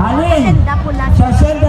आणि Maganda pula. social